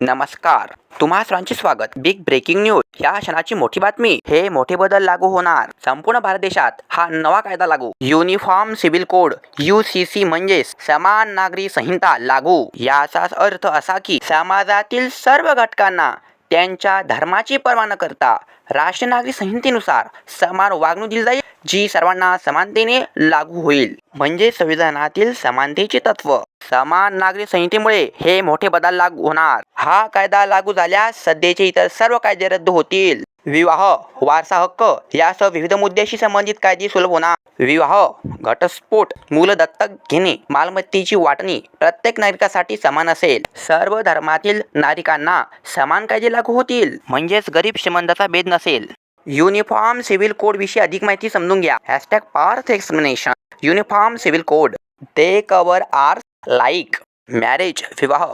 नमस्कार. तुम्हा सर्वांचे स्वागत. बिग ब्रेकिंग न्यूज या क्षणाची मोठी बातमी. हे मोठे बदल लागू होणार. संपूर्ण भारत देशात हा नवा कायदा लागू. Uniform civil code U C म्हणजेच समान नागरी संहिता लागू. याचाच अर्थ असा की समाजातील सर्व घटकांना त्यांच्या धर्माची पर्वा न करता राष्ट्रीय नागरिक संहितेनुसार समान वागणूक दिली जाईल जी सर्वांना समानतेने लागू होईल. म्हणजे संविधानातील समानतेचे तत्व. समान नागरिक संहितेमुळे हे मोठे बदल लागू होणार. हा कायदा लागू झाल्यास सध्याचे इतर सर्व कायदे रद्द होतील. विवाह वारसा हक्क यासह विविध मुद्द्याशी संबंधित कायदे सुलभ होणार. विवाह घटस्फोट मूल दत्तक घेणे मालमत्तेची वाटणी प्रत्येक नागरिकासाठी समान असेल. सर्व धर्मातील नागरिकांना समान कायदे लागू होतील. म्हणजेच गरीब श्रीमंताचा भेद नसेल. युनिफॉर्म सिव्हिल कोड विषयी अधिक माहिती समजून घ्या. Hashtag Parth explanation. Uniform civil code. They cover are like. Marriage विवाह.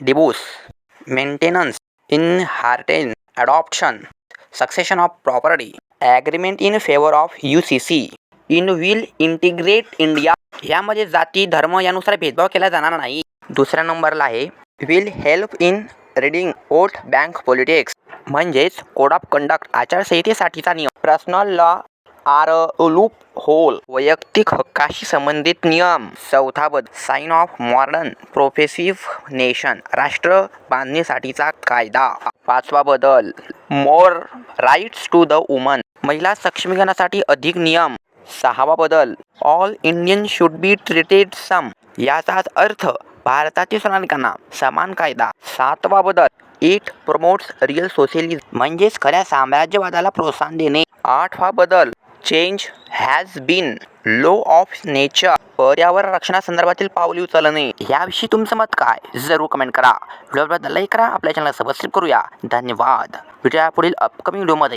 Divorce maintenance. Inheritance adoption. Succession of property agreement in favour of U C C in will integrate India यामध्ये जाती धर्म यानुसार भेदभाव केला जाणार नाही. दुसऱ्या नंबरला आहे. Will help in ridding vote bank politics म्हणजेच कोड ऑफ कंडक्ट आचारसंहितेसाठीचा नियम. Personal law are loophole वैयक्तिक हक्काशी संबंधित नियम. चौथाबद्ध sign of modern progressive nation राष्ट्र बांधणीसाठीचा कायदा. पाचवा बदल more rights to the woman महिला सक्षमीकरणासाठी अधिक नियम. सहावा बदल all Indian should be treated same याचाच अर्थ भारतातील नागरिकांना समान कायदा. सातवा बदल इट प्रमोट्स रिअल सोशलिझम म्हणजेच खऱ्या साम्राज्यवादाला प्रोत्साहन देणे. आठवा बदल change has been law of nature पर्यावरण रक्षणासंदर्भातील पावले उचलणे. याविषयी तुमचं मत काय? जरूर कमेंट करा. व्हिडिओबद्दल लाईक करा. आपल्या चॅनलला सबस्क्राईब करूया. धन्यवाद. भेटूया पुढील अपकमिंग व्हिडिओमध्ये